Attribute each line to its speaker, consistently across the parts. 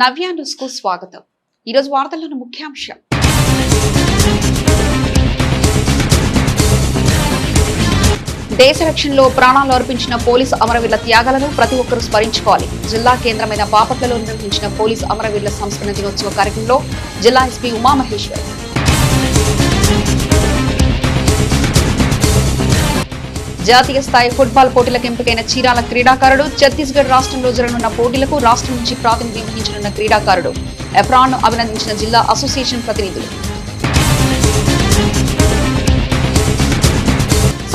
Speaker 1: నవ్య న్యూస్కు స్వాగతం. ఈరోజు వార్తల్లోని ముఖ్యాంశం. దేశ రక్షణలో ప్రాణాలు అర్పించిన పోలీసు అమరవీరుల త్యాగాలను ప్రతి ఒక్కరూ స్మరించుకోవాలి. జిల్లా కేంద్రమైన బాపట్లలో నిర్వహించిన పోలీసు అమరవీరుల సంస్కరణ దినోత్సవ కార్యక్రమంలో జిల్లా ఎస్పీ ఉమామహేశ్వరి. జాతీయ స్థాయి ఫుట్బాల్ పోటీలకు ఎంపికైన చీరాల క్రీడాకారుడు ఛత్తీస్గఢ్ రాష్ట్రంలో జరగనున్న పోటీలకు రాష్ట్రం నుంచి ప్రాతినిధ్యం వహించనున్న క్రీడాకారుడు. ఎఫ్రాన్ను అభినందించిన జిల్లా అసోసియేషన్ ప్రతినిధులు.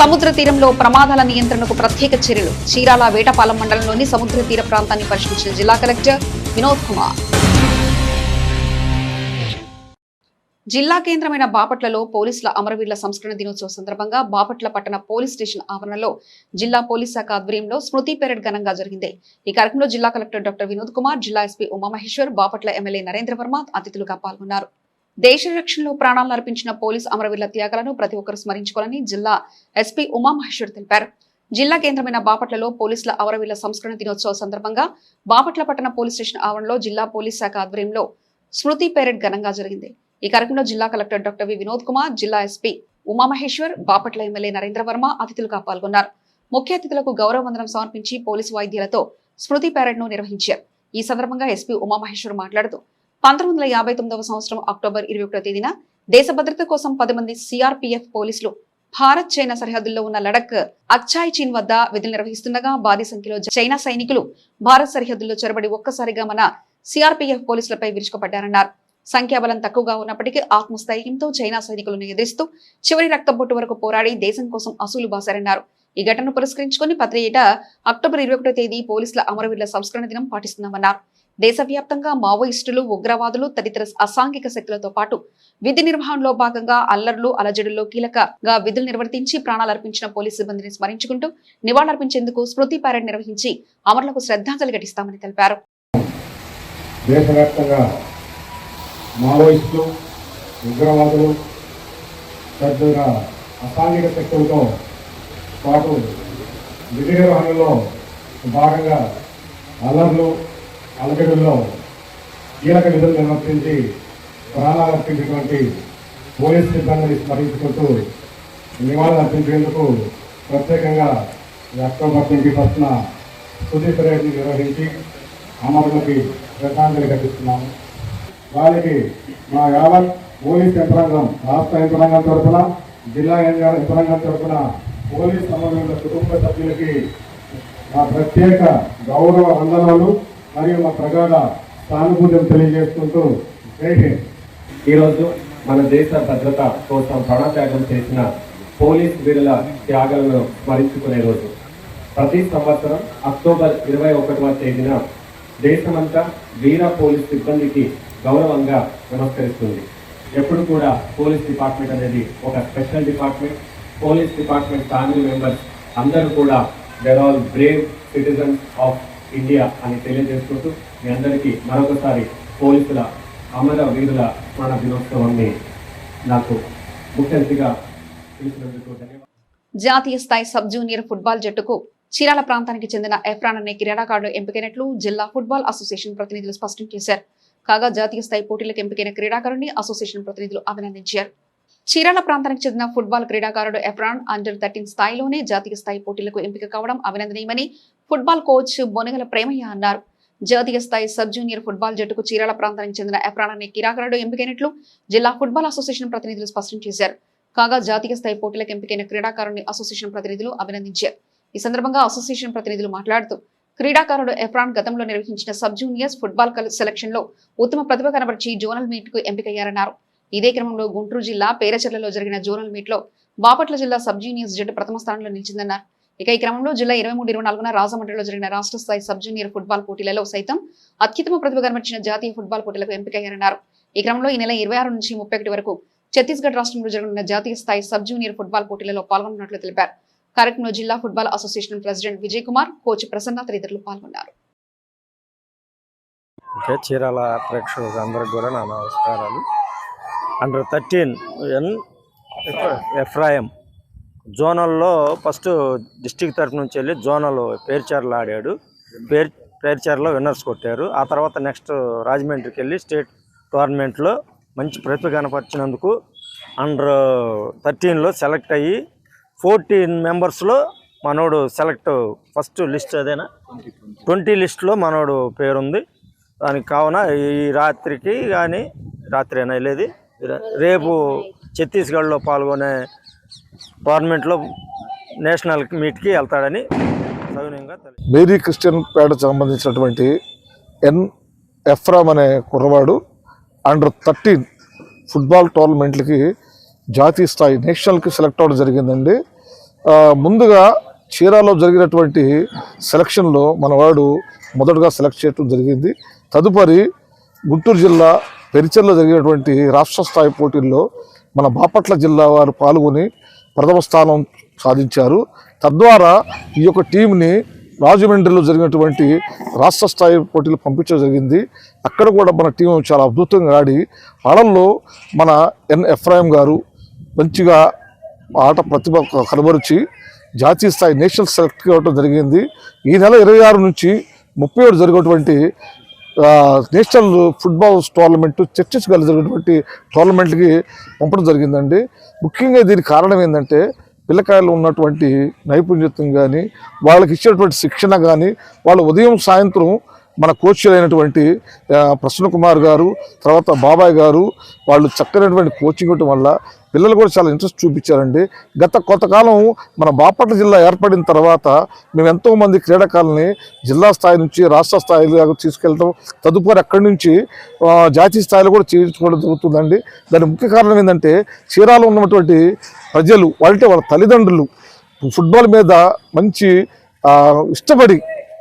Speaker 1: సముద్ర తీరంలో ప్రమాదాల నియంత్రణకు ప్రత్యేక చర్యలు. చీరాల వేటపాలెం మండలంలోని సముద్ర తీర ప్రాంతాన్ని పరిశీలించిన జిల్లా కలెక్టర్ వినోద్ కుమార్. జిల్లా కేంద్రమైన బాపట్లలో పోలీసుల అమరవీరుల సంస్కరణ దినోత్సవం సందర్భంగా బాపట్ల పట్టణ పోలీస్ స్టేషన్ ఆవరణలో జిల్లా పోలీస్ శాఖ ఆధ్వర్యంలో స్మృతి పెరేడ్ ఘనంగా జరిగింది. ఈ కార్యక్రమంలో జిల్లా కలెక్టర్ డాక్టర్ వినోద్ కుమార్ జిల్లా ఎస్పీ ఉమామహేశ్వర్ బాపట్ల ఎమ్మెల్యే నరేంద్ర వర్మ అతిథులుగా పాల్గొన్నారు. దేశ రక్షణలో ప్రాణాలను అర్పించిన పోలీస్ అమరవీరుల త్యాగాలను ప్రతి ఒక్కరు స్మరించుకోవాలని జిల్లా ఎస్పీ ఉమామహేశ్వర్ తెలిపారు. జిల్లా కేంద్రమైన బాపట్లలో పోలీసుల అమరవీరుల సంస్కరణ దినోత్సవం సందర్భంగా బాపట్ల పట్టణ పోలీస్ స్టేషన్ ఆవరణలో జిల్లా పోలీస్ శాఖ ఆధ్వర్యంలో స్మృతి పెరేడ్ ఘనంగా జరిగింది. ఈ కార్యక్రమంలో జిల్లా collector doctor V Vinod Kumar జిల్లా ఎస్పీ ఉమామహేశ్వర్ బాపట్ల ఎమ్మెల్యే నరేంద్ర వర్మ అతిథులుగా పాల్గొన్నారు. ముఖ్య అతిథులకు గౌరవ వందనం సమర్పించి పోలీసు వాయిద్యాలతో స్మృతి పెరేడ్ను నిర్వహించారు. ఈ సందర్భంగా ఎస్పీ ఉమామహేశ్వర్ మాట్లాడుతూ పంతొమ్మిది వందల యాభై తొమ్మిదవ సంవత్సరం అక్టోబర్ ఇరవై తేదీన దేశ భద్రత కోసం పది మంది సిఆర్పిఎఫ్ పోలీసులు భారత్ చైనా సరిహద్దుల్లో ఉన్న లడక్ అచ్చాయ్ చీన్ వద్ద విధులు నిర్వహిస్తుండగా భారీ సంఖ్యలో చైనా సైనికులు భారత్ సరిహద్దుల్లో చొరబడి ఒక్కసారిగా మన సిఆర్పిఎఫ్ పోలీసులపై విరుచుకుపడ్డారన్నారు. సంఖ్యాబలం తక్కువగా ఉన్నప్పటికీ ఆత్మస్థైర్యంతో చైనా సైనికులను ఎదిరిస్తూ చివరి రక్తబొట్టు వరకు పోరాడి దేశం కోసం అసూలు బాశారన్నారు ఈ ఘటనను పురస్కరించుకుని ప్రతి ఏటా అక్టోబర్ ఇరవై ఒకటో తేదీ పోలీసుల అమరవీరుల సంస్కరణ దినం పాటిస్తున్నామన్నారు. దేశవ్యాప్తంగా మావోయిస్టులు ఉగ్రవాదులు తదితర అసాంఘిక శక్తులతో పాటు విధి నిర్వహణలో భాగంగా అల్లర్లు అలజడుల్లో కీలకగా విధులు నిర్వర్తించి ప్రాణాలు అర్పించిన పోలీసు సిబ్బందిని స్మరించుకుంటూ నివాళులర్పించేందుకు స్మృతి పారెడ్ నిర్వహించి అమరులకు శ్రద్ధాంజలి ఘటిస్తామని తెలిపారు.
Speaker 2: దేశవ్యాప్తంగా మావోయిస్టులు ఉగ్రవాదులు తదితర అసాంఘిక శక్తులతో పాటు విధి నిర్వహణలో భాగంగా అల్లర్లు అలగడుల్లో కీలక విధులు నిర్వర్తించి ప్రాణాలు అర్పించినటువంటి పోలీస్ సిబ్బందిని స్మరించుకుంటూ నివాళులు అర్పించేందుకు ప్రత్యేకంగా అక్టోబర్ ట్వంటీ ఫస్ట్న తుది పరేడ్ని నిర్వహించి అమరులకి శ్రద్ధాంజలి ఘటిస్తున్నాము. వాళ్ళకి మా యావత్ పోలీస్ యంత్రాంగం రాష్ట్ర యంత్రాంగం తరఫున జిల్లా యంత్రాంగం తరఫున పోలీస్ సమన్వయ కుటుంబ సభ్యులకి మా ప్రత్యేక గౌరవ వందనాలు మరియు మా ప్రగాఢ సానుభూతిని తెలియజేసుకుంటూ
Speaker 3: ఈరోజు మన దేశ భద్రత కోసం ప్రాణత్యాగం చేసిన పోలీస్ వీరుల త్యాగాలను స్మరించుకునే రోజు. ప్రతి సంవత్సరం అక్టోబర్ ఇరవై ఒకటవ తేదీన దేశమంతా వీర పోలీస్ సిబ్బందికి గౌరవంగా నమస్కరిస్తుంది. ఎప్పుడు కూడా పోలీస్ డిపార్ట్మెంట్ అనేది ఒక special department. Police department family members అందరూ కూడా they're all brave citizens of India అని తెలియజేసుకుంటూ మీ అందరికీ మరొకసారి పోలీసుల అమర వీరుల స్మరణ దినోత్సవాన్ని నాకు ముఖ్యంగా పిలిచినందుకు ధన్యవాదాలు.
Speaker 1: జాతీయ స్థాయి సబ్ జూనియర్ ఫుట్బాల్ జట్టుకు చీరాల ప్రాంతానికి చెందిన ఎఫ్రాన్ అనే క్రీడాకారుడు ఎంపికైనట్లు జిల్లా ఫుట్బాల్ అసోసియేషన్ ప్రతినిధులు స్పష్టం చేశారు. కాగా జాతీయ స్థాయి పోటీలకు ఎంపికైన క్రీడాకారుడిని అసోసియేషన్ ప్రతినిధులు అభినందించారు. చీరాల ప్రాంతానికి చెందిన ఫుట్బాల్ క్రీడాకారుడు ఎఫ్రాన్ అండర్ థర్టీన్ స్థాయిలోనే జాతీయ స్థాయి పోటీలకు ఎంపిక కావడం అభినందనీయమని ఫుట్బాల్ కోచ్ బొనగల ప్రేమయ్య అన్నారు. జాతీయ స్థాయి సబ్ జూనియర్ ఫుట్బాల్ జట్టుకు చీరాల ప్రాంతానికి చెందిన ఎఫ్రాన్ అనే క్రీడాకారుడు ఎంపికైనట్లు జిల్లా ఫుట్బాల్ అసోసియేషన్ ప్రతినిధులు స్పష్టం చేశారు. కాగా జాతీయ స్థాయి పోటీలకు ఎంపికైన క్రీడాకారుని అసోసియేషన్ ప్రతినిధులు అభినందించారు. ఈ సందర్భంగా అసోసియేషన్ ప్రతినిధులు మాట్లాడుతూ క్రీడాకారుడు ఎఫ్రాన్ గతంలో నిర్వహించిన సబ్ జూనియర్స్ ఫుట్బాల్ సెలక్షన్లో ఉత్తమ ప్రతిభ కనబర్చి జోనల్ మీట్కు ఎంపికయ్యారన్నారు. ఇదే క్రమంలో గుంటూరు జిల్లా పేరచెర్లలో జరిగిన జోనల్ మీట్లో బాపట్ల జిల్లా సబ్ జూనియర్స్ జట్టు ప్రథమ స్థానంలో నిలిచిందన్నారు. ఇక ఈ క్రమంలో జిల్లా ఇరవై మూడు ఇరవై నాలుగున రాజమండ్రిలో జరిగిన రాష్ట్ర స్థాయి సబ్ జూనియర్ ఫుట్బాల్ పోటీలలో సైతం అత్యుత్తమ ప్రతిభ కనబర్చిన జాతీయ ఫుట్బాల్ పోటీలకు ఎంపికయ్యారన్నారు. ఈ క్రమంలో ఈ నెల ఇరవై ఆరు నుంచి ముప్పై ఒకటి వరకు ఛత్తీస్గఢ్ రాష్ట్రంలో జరగనున్న జాతీయ స్థాయి సబ్ జూనియర్ ఫుట్బాల్ పోటీలలో పాల్గొన్నట్లు తెలిపారు. కార్యక్రమంలో జిల్లా football association president Vijay Kumar coach Prasanna తదితరులు పాల్గొన్నారు.
Speaker 4: ఓకే చీరాల ప్రేక్షకులకు అందరికి కూడా నా నమస్కారాలు. అండర్ థర్టీన్ ఎన్ ఎఫ్రాయం జోనల్లో ఫస్ట్ డిస్టిక్ తరఫు నుంచి వెళ్ళి జోనల్ పేర్చర్లు ఆడాడు. పేర్ పేర్చారులో విన్నర్స్ కొట్టారు. ఆ తర్వాత నెక్స్ట్ రాజమండ్రికి వెళ్ళి స్టేట్ టోర్నమెంట్లో మంచి ప్రతిభ కనపరిచినందుకు అండర్ థర్టీన్లో సెలెక్ట్ అయ్యి ఫోర్టీన్ మెంబర్స్లో మనోడు సెలెక్ట్ ఫస్ట్ లిస్ట్ అదేనా? ట్వంటీ లిస్ట్లో మనోడు పేరుంది. దానికి కావున ఈ రాత్రికి కానీ రాత్రి అయినా వెళ్ళేది రేపు ఛత్తీస్గఢ్లో పాల్గొనే టోర్నమెంట్లో నేషనల్ మీట్కి వెళ్తాడని సౌన్యంగా తెలియదు
Speaker 5: మేరీ క్రిస్టియన్ పేట సంబంధించినటువంటి ఎన్ ఎఫ్రామ్ అనే కుర్రవాడు అండర్ థర్టీన్ ఫుట్బాల్ టోర్నమెంట్లకి జాతీయ స్థాయి నేషనల్కి సెలెక్ట్ అవ్వడం జరిగిందండి. ముందుగా చీరాలో జరిగినటువంటి సెలక్షన్లో మనవాడు మొదటగా సెలెక్ట్ చేయడం జరిగింది. తదుపరి గుంటూరు జిల్లా పెరిచెల్లో జరిగినటువంటి రాష్ట్ర స్థాయి పోటీల్లో మన బాపట్ల జిల్లా వారు పాల్గొని ప్రథమ స్థానం సాధించారు. తద్వారా ఈ యొక్క టీంని రాజమండ్రిలో జరిగినటువంటి రాష్ట్ర స్థాయి పోటీలు పంపించడం జరిగింది. అక్కడ కూడా మన టీం చాలా అద్భుతంగా ఆడి ఆడల్లో మన ఎన్ ఎఫ్రాయిం గారు మంచిగా ఆట ప్రతిభ కనబరిచి జాతీయ స్థాయి నేషనల్ సెలెక్ట్ కావడం జరిగింది. ఈ నెల ఇరవై ఆరు నుంచి ముప్పై ఏడు జరిగేటువంటి నేషనల్ ఫుట్బాల్ టోర్నమెంట్ చర్చస్ గల జరిగినటువంటి టోర్నమెంట్కి పంపడం జరిగిందండి. ముఖ్యంగా దీనికి కారణం ఏంటంటే పిల్లకాయలు ఉన్నటువంటి నైపుణ్యతం కానీ వాళ్ళకి ఇచ్చేటువంటి శిక్షణ కానీ వాళ్ళు ఉదయం సాయంత్రం మన కోచ్లైనటువంటి ప్రసన్న కుమార్ గారు తర్వాత బాబాయ్ గారు వాళ్ళు చక్కనటువంటి కోచింగ్ ఇవ్వటం వల్ల పిల్లలు కూడా చాలా ఇంట్రెస్ట్ చూపించారండి. గత కొంతకాలం మన బాపట్ల జిల్లా ఏర్పడిన తర్వాత మేము ఎంతోమంది క్రీడాకారుల్ని జిల్లా స్థాయి నుంచి రాష్ట్ర స్థాయిలో తీసుకెళ్ళటం తదుపరి అక్కడి నుంచి జాతీయ స్థాయిలో కూడా చేయించుకోవడం జరుగుతుందండి. దాని ముఖ్య కారణం ఏంటంటే చీరాలో ఉన్నటువంటి ప్రజలు వాళ్ళంటే వాళ్ళ తల్లిదండ్రులు ఫుట్బాల్ మీద మంచి ఇష్టపడి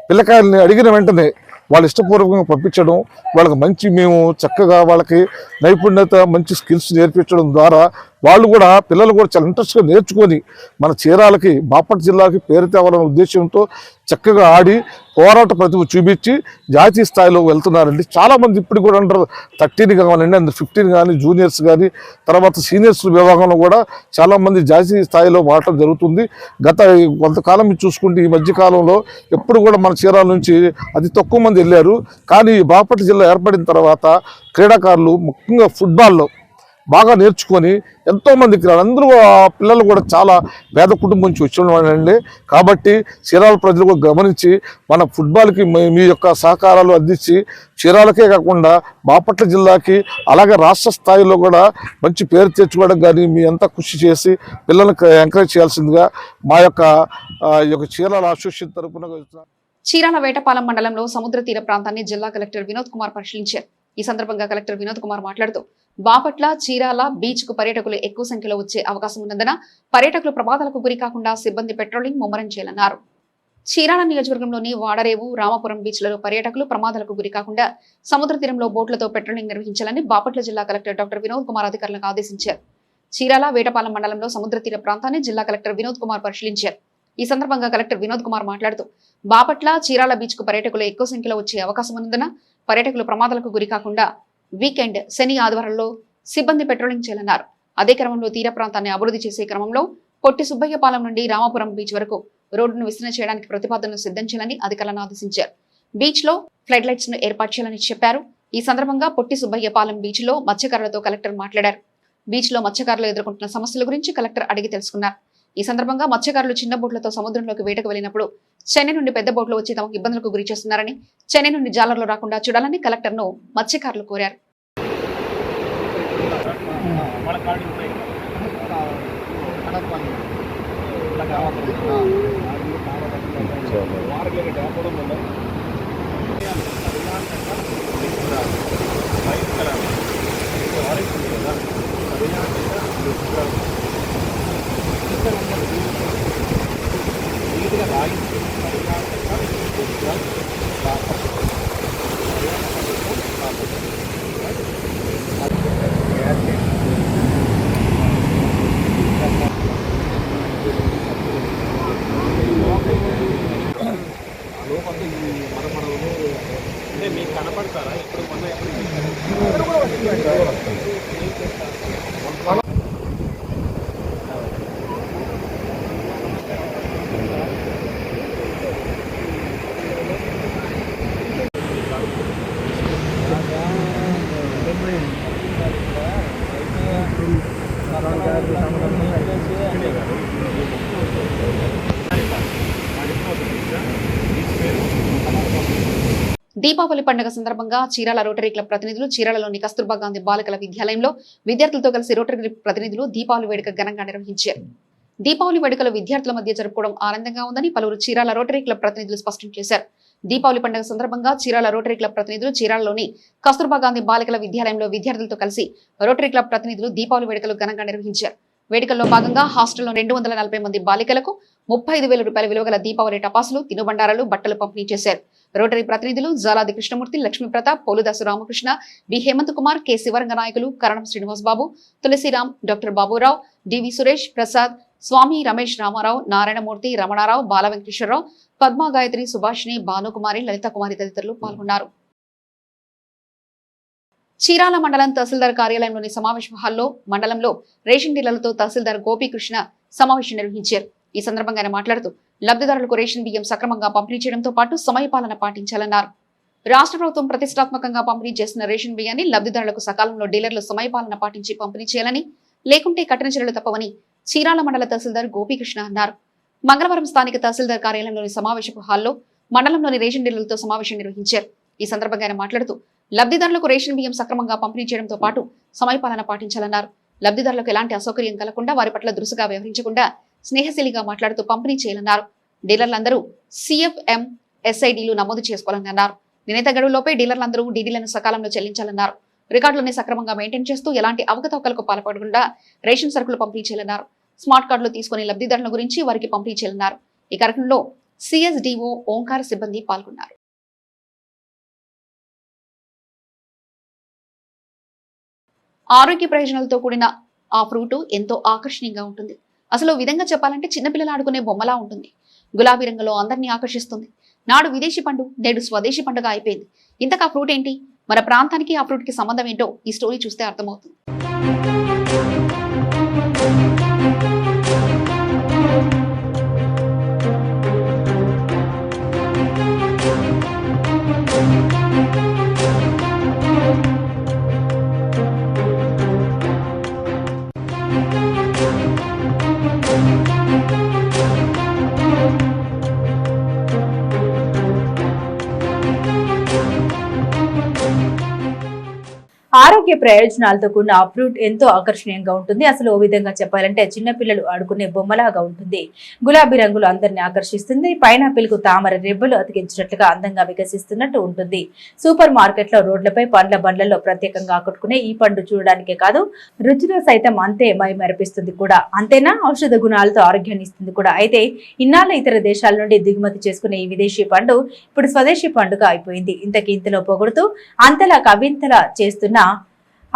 Speaker 5: పిల్లకాయల్ని అడిగిన వెంటనే వాళ్ళు ఇష్టపూర్వకంగా పంపించడం వాళ్ళకి మంచి మేము చక్కగా వాళ్ళకి నైపుణ్యత మంచి స్కిల్స్ నేర్పించడం ద్వారా వాళ్ళు కూడా పిల్లలు కూడా చాలా ఇంట్రెస్ట్గా నేర్చుకొని మన చీరాలకి బాపట్ జిల్లాకి పేరు తేవాలనే ఉద్దేశంతో చక్కగా ఆడి పోరాట ప్రతిభ చూపించి జాతీయ స్థాయిలో వెళ్తున్నారండి. చాలామంది ఇప్పుడు కూడా అంటారు థర్టీన్ కావాలండి అందులో ఫిఫ్టీన్ కానీ జూనియర్స్ కానీ తర్వాత సీనియర్స్ విభాగంలో కూడా చాలామంది జాతీయ స్థాయిలో వాడటం జరుగుతుంది. గత కొంతకాలం చూసుకుంటే ఈ మధ్యకాలంలో ఎప్పుడు కూడా మన చీరాల నుంచి అతి తక్కువ మంది వెళ్ళారు. కానీ ఈ బాపట్ల జిల్లా ఏర్పడిన తర్వాత క్రీడాకారులు ముఖ్యంగా ఫుట్బాల్లో బాగా నేర్చుకొని ఎంతోమంది అందరూ ఆ పిల్లలు కూడా చాలా పేద కుటుంబం నుంచి వచ్చిన కాబట్టి చీరాల ప్రజలు కూడా గమనించి మన ఫుట్బాల్కి మీ మీ యొక్క సహకారాలు అందించి చీరాలకే కాకుండా బాపట్ల జిల్లాకి అలాగే రాష్ట్ర స్థాయిలో కూడా మంచి పేరు తెచ్చుకోవడం కానీ మీ అంతా కృషి చేసి పిల్లలకు ఎంకరేజ్ చేయాల్సిందిగా మా యొక్క ఈ యొక్క చీరాల అసోసియేషన్ తరఫున
Speaker 1: చీరాల వేటపాలెం మండలంలో సముద్ర తీర ప్రాంతాన్ని జిల్లా కలెక్టర్ వినోద్ కుమార్ పరిశీలించారు. ఈ సందర్భంగా కలెక్టర్ వినోద్ కుమార్ మాట్లాడుతూ బాపట్ల చీరాల బీచ్కు పర్యాటకులు ఎక్కువ సంఖ్యలో వచ్చే అవకాశం ఉన్నందున పర్యాటకులు ప్రమాదాలకు గురి కాకుండా సిబ్బంది పెట్రోలింగ్ ముమ్మరం చేయాలన్నారు. చీరాల నియోజకవర్గంలోని వాడరేవు రామపురం బీచ్లలో పర్యాటకులు ప్రమాదాలకు గురి కాకుండా సముద్ర తీరంలో బోట్లతో పెట్రోలింగ్ నిర్వహించాలని బాపట్ల జిల్లా కలెక్టర్ డాక్టర్ వినోద్ కుమార్ అధికారులకు ఆదేశించారు. చీరాల వేటపాలెం మండలంలో సముద్ర తీర ప్రాంతాన్ని జిల్లా కలెక్టర్ వినోద్ కుమార్ పరిశీలించారు. ఈ సందర్భంగా కలెక్టర్ వినోద్ కుమార్ మాట్లాడుతూ బాపట్ల చీరాల బీచ్కు పర్యాటకులు ఎక్కువ సంఖ్యలో వచ్చే అవకాశం ఉన్నందున పర్యాటకులు ప్రమాదాలకు గురి కాకుండా వీకెండ్ శని ఆదివారంలో సిబ్బంది పెట్రోలింగ్ చేయాలన్నారు అదే క్రమంలో తీర ప్రాంతాన్ని అభివృద్ధి చేసే క్రమంలో పొట్టి సుబ్బయ్యపాలెం నుండి రామాపురం బీచ్ వరకు రోడ్డును విస్తరణ చేయడానికి ప్రతిపాదనలు సిద్ధం చేయాలని అధికారులను ఆదేశించారు. బీచ్లో ఫ్లడ్ లైట్స్ను ఏర్పాటు చేయాలని చెప్పారు. ఈ సందర్భంగా పొట్టి సుబ్బయ్యపాలెం బీచ్లో మత్స్యకారులతో కలెక్టర్ మాట్లాడారు. బీచ్లో మత్స్యకారులు ఎదుర్కొంటున్న సమస్యల గురించి కలెక్టర్ అడిగి తెలుసుకున్నారు. ఈ సందర్భంగా మత్స్యకారులు చిన్న బోట్లతో సముద్రంలోకి వేటకు వెళ్ళినప్పుడు చెన్నై నుండి పెద్ద బోట్లు వచ్చి తమకు ఇబ్బందులకు గురి చేస్తున్నారని చెన్నై నుండి జాలర్లు రాకుండా చూడాలని కలెక్టర్ను మత్స్యకారులు కోరారు. వైట్ కలర్ ఆరెంజ్ కదా నీట్గా రాయించి పరిమాణంగా దీపావళి పండుగ సందర్భంగా చీరాల రోటరీ క్లబ్ ప్రతినిధులు చీరాలలోని కస్తూర్బా గాంధీ బాలికల విద్యాలయంలో విద్యార్థులతో కలిసి రోటరీ ప్రతినిధులు దీపావళి వేడుక ఘనంగా నిర్వహించారు. దీపావళి వేడుకలు విద్యార్థుల మధ్య జరుపుకోవడం ఆనందంగా ఉందని పలువురు చీరాల రోటరీ క్లబ్ ప్రతినిధులు స్పష్టం చేశారు. దీపావళి పండుగ సందర్భంగా చీరాల రోటరీ క్లబ్ ప్రతినిధులు చీరాలలోని కస్తూర్బా గాంధీ బాలికల విద్యాలయంలో విద్యార్థులతో కలిసి రోటరీ క్లబ్ ప్రతినిధులు దీపావళి వేడుకలు ఘనంగా నిర్వహించారు. వేడుకల్లో భాగంగా హాస్టల్లో రెండు వందల నలభై మంది బాలికలకు ముప్పై ఐదు వేల రూపాయల విలువగల దీపావళి టపాసులు తినుబండారాలు బట్టలు పంపిణీ చేశారు. రోటరీ ప్రతినిధులు జాలాది కృష్ణమూర్తి లక్ష్మీప్రతాప్ పోలుదాసు రామకృష్ణ బి హేమంత్ కుమార్ కె శివరంగ నాయకులు కరణం శ్రీనివాస్ బాబు తులసిరామ్ డాక్టర్ బాబురావు డివి సురేష్ ప్రసాద్ స్వామి రమేష్ రామారావు నారాయణమూర్తి రమణారావు బాల వెంకటేశ్వరరావు పద్మా గాయత్రి సుభాషిణి భానుకుమారి లలిత కుమారి తదితరులు పాల్గొన్నారు. చీరాల మండలం తహసీల్దార్ కార్యాలయంలోని సమావేశ హాల్లో మండలంలో రేషన్ డీలర్లతో తహసీల్దార్ గోపీకృష్ణ సమావేశం నిర్వహించారు. ఈ సందర్భంగా ఆయన మాట్లాడుతూ లబ్ధిదారులకు రేషన్ బియ్యం సక్రమంగా పంపిణీ చేయడంతో పాటు సమయపాలన పాటించాలన్నారు. రాష్ట్ర ప్రభుత్వం ప్రతిష్టాత్మకంగా పంపిణీ చేసిన రేషన్ బియ్యాన్ని లబ్ధిదారులకు సకాలంలో డీలర్లు సమయపాలన పాటించి పంపిణీ చేయాలని లేకుంటే కఠిన చర్యలు తప్పవని చీరాల మండల తహసీల్దార్ గోపీకృష్ణ అన్నారు. మంగళవారం స్థానిక తహసీల్దార్ కార్యాలయంలోని సమావేశపు హాల్లో మండలంలోని రేషన్ డీలర్లతో సమావేశం నిర్వహించారు. ఈ సందర్భంగా ఆయన మాట్లాడుతూ లబ్ధిదారులకు రేషన్ బియ్యం సక్రమంగా పంపిణీ చేయడంతో పాటు సమయపాలన పాటించాలన్నారు. లబ్ధిదారులకు ఎలాంటి అసౌకర్యం కలగకుండా వారి పట్ల దురుసుగా వ్యవహరించకుండా స్నేహశీలిగా మాట్లాడుతూ పంపిణీ చేయాలన్నారు. డీలర్లందరూ సిఎఫ్ఎం ఎస్ఐడిలు నమోదు చేసుకోవాలని అన్నారు. నిర్ణీత గడువులోపే డీలర్లందరూ డీడీలను సకాలంలో చెల్లించాలన్నారు. రికార్డులని సక్రమంగా మెయింటైన్ చేస్తూ ఎలాంటి అవకతవకలకు పాల్పడకుండా రేషన్ సరుకులు పంపిణీ చేయాలన్నారు. స్మార్ట్ కార్డులు తీసుకునే లబ్ధిదారుల గురించి వారికి పంపిణీ చేయాలన్నారు. ఈ కార్యక్రమంలో సిఎస్డిఓ ఓంకార సిబ్బంది పాల్గొన్నారు. ఆరోగ్య ప్రయోజనాలతో కూడిన ఆ ఫ్రూటు ఎంతో ఆకర్షణీయంగా ఉంటుంది. అసలు విధంగా చెప్పాలంటే చిన్నపిల్లలు ఆడుకునే బొమ్మలా ఉంటుంది. గులాబీ రంగులో అందరినీ ఆకర్షిస్తుంది. నాడు విదేశీ పండు నేడు స్వదేశీ పండుగ అయిపోయింది. ఇంతకా ఫ్రూట్ ఏంటి? మన ప్రాంతానికి ఆ ఫ్రూట్కి సంబంధం ఏంటో ఈ స్టోరీ చూస్తే అర్థమవుతుంది.
Speaker 6: ఆరోగ్య ప్రయోజనాలతో కూడిన అప్రూట్ ఫ్రూట్ ఎంతో ఆకర్షణీయంగా ఉంటుంది. అసలు ఓ విధంగా చెప్పాలంటే చిన్నపిల్లలు ఆడుకునే బొమ్మలాగా ఉంటుంది. గులాబీ రంగులు అందరిని ఆకర్షిస్తుంది. పైనాపిల్కు తామర రెబ్బలు అతికించినట్లుగా అందంగా వికసిస్తున్నట్టు ఉంటుంది. సూపర్ మార్కెట్లో రోడ్లపై పండ్ల బండ్లలో ప్రత్యేకంగా ఆకట్టుకునే ఈ పండు చూడడానికే కాదు రుచిలో సైతం అంతే మైమరిపిస్తుంది కూడా. అంతేనా? ఔషధ గుణాలతో ఆరోగ్యాన్ని ఇస్తుంది కూడా. అయితే ఇన్నాళ్ళ ఇతర దేశాల నుండి దిగుమతి చేసుకునే ఈ విదేశీ పండు ఇప్పుడు స్వదేశీ పండుగ అయిపోయింది. ఇంతకి ఇంతలో పొగుడుతూ అంతలా కవింతలా చేస్తున్న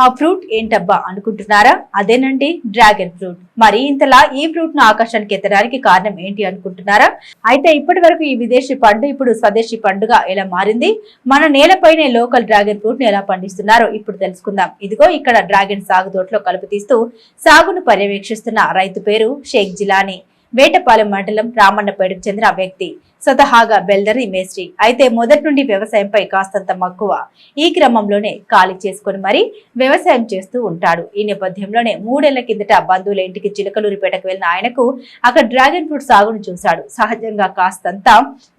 Speaker 6: ఆ ఫ్రూట్ ఏంటబ్బా అనుకుంటున్నారా? అదేనండి డ్రాగన్ ఫ్రూట్. మరి ఇంతలా ఈ ఫ్రూట్ను ఆకర్షణకి ఎత్తడానికి కారణం ఏంటి అనుకుంటున్నారా? అయితే ఇప్పటి వరకు ఈ విదేశీ పండు ఇప్పుడు స్వదేశీ పండుగ ఎలా మారింది? మన నేలపైనే లోకల్ డ్రాగన్ ఫ్రూట్ని ఎలా పండిస్తున్నారో ఇప్పుడు తెలుసుకుందాం. ఇదిగో ఇక్కడ డ్రాగన్ సాగు తోటలో కలుపు తీస్తూ సాగును పర్యవేక్షిస్తున్న రైతు పేరు షేక్ జిలానీ. వేటపాలెం మండలం రామన్నపేటకు చెందిన వ్యక్తి. స్వతహాగా బెల్దరి మేస్త్రి అయితే మొదటి నుండి వ్యవసాయంపై కాస్తంత మక్కువ. ఈ క్రమంలోనే ఖాళీ చేసుకుని మరి వ్యవసాయం చేస్తూ ఉంటాడు. ఈ నేపథ్యంలోనే మూడేళ్ళ కిందట బంధువుల ఇంటికి చిలకలూరిపేటకు వెళ్ళిన ఆయనకు అక్కడ డ్రాగన్ ఫ్రూట్ సాగును చూశాడు. సహజంగా కాస్తంత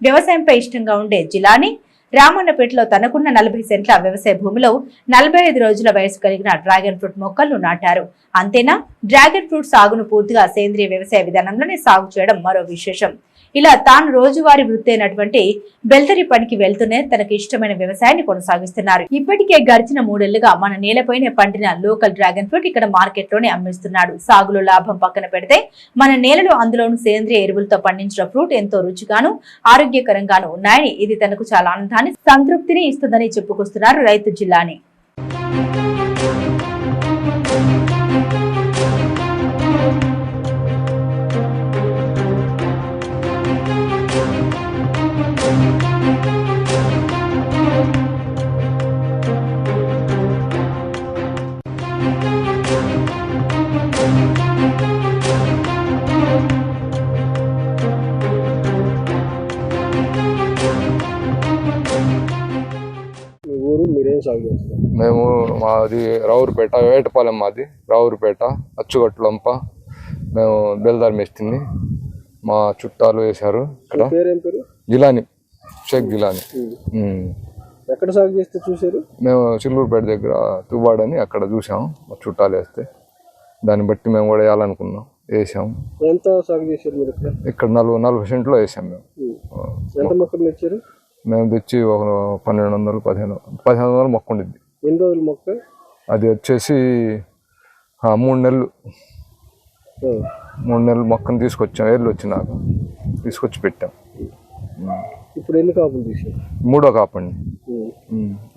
Speaker 6: వ్యవసాయంపై ఇష్టంగా ఉండే జిలాని రామన్నపేటలో తనకున్న నలభై సెంట్ల వ్యవసాయ భూమిలో నలభై ఐదు రోజుల వయసు కలిగిన డ్రాగన్ ఫ్రూట్ మొక్కలను నాటారు. అంతేనా? డ్రాగన్ ఫ్రూట్ సాగును పూర్తిగా సేంద్రియ వ్యవసాయ విధానంలోనే సాగు చేయడం మరో విశేషం. ఇలా తాను రోజువారీ వృత్తి అయినటువంటి బెల్తరి పనికి వెళ్తూనే తనకు ఇష్టమైన వ్యవసాయాన్ని కొనసాగిస్తున్నారు. ఇప్పటికే గడిచిన మూడేళ్ళుగా మన నేలపైనే పండిన లోకల్ డ్రాగన్ ఫ్రూట్ ఇక్కడ మార్కెట్లోనే అమ్మిస్తున్నాడు. సాగులో లాభం పక్కన పెడితే మన నేలలో అందులోను సేంద్రియ ఎరువులతో పండించిన ఫ్రూట్ ఎంతో రుచిగాను ఆరోగ్యకరంగాను ఉన్నాయని ఇది తనకు చాలా ఆనందాన్ని సంతృప్తిని ఇస్తుందని చెప్పుకొస్తున్నారు రైతు జిల్లాని.
Speaker 7: మేము మాది రావురుపేట వేటపాలెం మాది రావురుపేట అచ్చుగట్లంప మేము బెల్దార్ మేస్తిని మా చుట్టాలు వేశారు ఇక్కడ. గిలాని షేక్ గిలాని.
Speaker 8: ఎక్కడ సాగు చేస్తే చూశారు?
Speaker 7: మేము చిల్లూరుపేట దగ్గర తువ్వాడని అక్కడ చూసాం మా చుట్టాలు వేస్తే. దాన్ని బట్టి మేము కూడా వేయాలనుకున్నాం వేసాం.
Speaker 8: ఎంత సాగు చేశారు మీరు ఇక్కడ?
Speaker 7: ఇక్కడ నలభై నలభై సెంట్లో వేసాం మేము.
Speaker 8: ఎంత మొక్కలు ఇచ్చారు
Speaker 7: మేము తెచ్చి ఒక పన్నెండు వందలు పదిహేను పదిహేను వందలు మొక్క ఉండిద్ది.
Speaker 8: ఎన్ని రోజులు మొక్క?
Speaker 7: అది వచ్చేసి మూడు నెలలు. మూడు నెలలు మొక్కను తీసుకొచ్చాం ఏళ్ళు వచ్చినాక. తీసుకొచ్చి పెట్టాం.
Speaker 8: ఇప్పుడు ఎన్ని కాపులు తీశారు?
Speaker 7: మూడో కాపండి.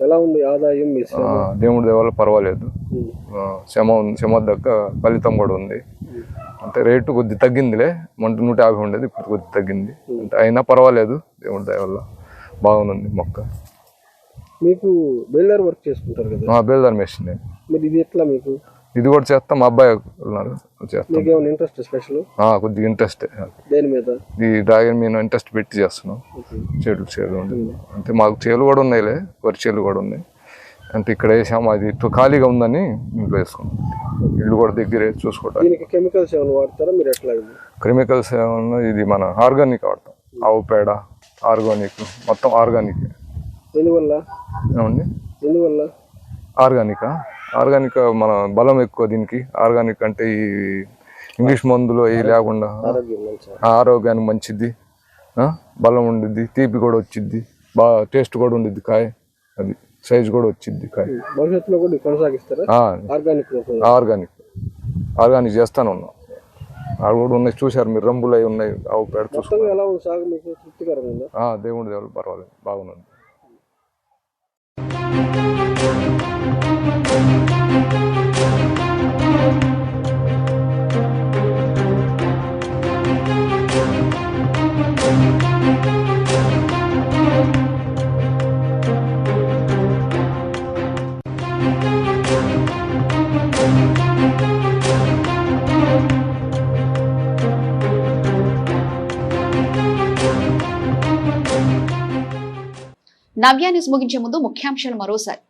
Speaker 8: ఎలా ఉంది ఆదాయం?
Speaker 7: దేవుడి దేవాల పర్వాలేదు. శ్రమ ఉంది శ్రమ దగ్గర ఫలితం కూడా ఉంది. అంటే రేటు కొద్ది తగ్గిందిలే మంట నూట యాభై ఉండేది ఇప్పుడు కొద్ది తగ్గింది. అంటే అయినా పర్వాలేదు దేవుడి దయ వల్ల బాగుంది మొక్క.
Speaker 8: మీకు బెల్దార్ వర్క్ చేసుకుంటారు కదా?
Speaker 7: మా బేల్దార్ మెషిన్.
Speaker 8: మరి ఇది ఎట్లా మీకు?
Speaker 7: ఇది కూడా చేస్తాం మా అబ్బాయి ఉన్నారు చేస్తాం.
Speaker 8: ఇంట్రెస్ట్ స్పెషల్
Speaker 7: ఆ, కొద్దిగా ఇంట్రెస్ట్
Speaker 8: దేని మీద?
Speaker 7: ఈ డ్రాగన్ మీద ఇంట్రెస్ట్ పెట్టి చేస్తున్నాం. చేలు చేలు అంటే మాకు చేలు కూడా ఉన్నాయిలే వరి చేలు కూడా ఉన్నాయి. అంటే ఇక్కడ వేసాము అది ఖాళీగా ఉందని ఇంట్లో వేసుకున్నాం. ఇల్లు కూడా దగ్గరే చూసుకోవటానికి.
Speaker 8: దీనికి కెమికల్స్ ఏమైనా వాడతారా? మీరు ఎట్లా
Speaker 7: కెమికల్స్ ఏమన్నా ఇది మన ఆర్గానిక్ వాడతాం. ఆవు పేడ ఆర్గానిక్ మొత్తం ఆర్గానిక్.
Speaker 8: ఎందువల్ల?
Speaker 7: ఏమండి?
Speaker 8: ఎందువల్ల?
Speaker 7: ఆర్గానికా? ఆర్గానిక్ మన బలం ఎక్కువ దీనికి. ఆర్గానిక్ అంటే ఈ ఇంగ్లీష్ మందులు అవి లేకుండా. ఆరోగ్యానికి మంచిది. బలం ఉండిద్ది తీపి కూడా వచ్చిద్ది బాగా టేస్ట్ కూడా ఉండిద్ది కాయ. అది సైజ్ కూడా వచ్చిద్ది కాయ.
Speaker 8: భవిష్యత్తులో కూడా కొనసాగిస్తారా? Organic
Speaker 7: organic. ఆర్గానిక్ చేస్తాను ఉన్నాం. అవి కూడా ఉన్నాయి చూశారు మీరు రంబులు అవి ఉన్నాయి ఆవు పేడ చూసుకున్నారు.
Speaker 8: మొత్తంగా ఎలా ఉంది సాగు మీకు? తృప్తికరంగా ఉందా
Speaker 7: ఆ, దేవుడి దేవుడు పర్వాలేదు బాగున్నది
Speaker 1: నవ్య న్యూస్ ముగించే ముందు ముఖ్యాంశాలు మరోసారి.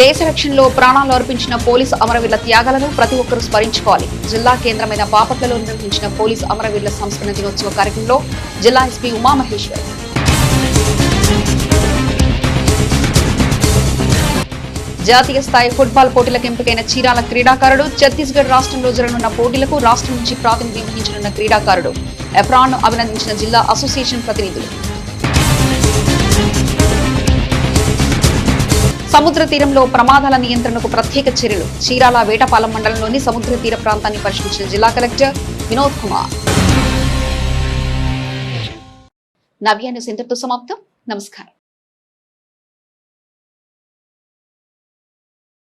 Speaker 1: దేశ రక్షణలో ప్రాణాలు అర్పించిన పోలీసు అమరవీరుల త్యాగాలను ప్రతి ఒక్కరూ స్మరించుకోవాలి. జిల్లా కేంద్రమైన బాపట్లలో నిర్వహించిన పోలీసు అమరవీరుల సంస్కరణ దినోత్సవ కార్యక్రమంలో జిల్లా ఎస్పీ ఉమామహేశ్వర్. జాతీయ స్థాయి ఫుట్బాల్ పోటీలకు ఎంపికైన చీరాల క్రీడాకారుడు ఛత్తీస్గఢ్ రాష్ట్రంలో జరగనున్న పోటీలకు రాష్ట్రం నుంచి ప్రాతినిధ్యం వహించనున్న క్రీడాకారుడు ఎఫ్రాన్ అభినందించిన జిల్లా అసోసియేషన్ ప్రతినిధులు. సముద్ర తీరంలో ప్రమాదాల నియంత్రణకు ప్రత్యేక చర్యలు. చీరాల వేటపాలెం మండలంలోని సముద్ర తీర ప్రాంతాన్ని పరిశీలించిన జిల్లా కలెక్టర్ వినోద్ కుమార్. నవ్యాన్ని ఇంతటితో సమాప్తం. నమస్కారం.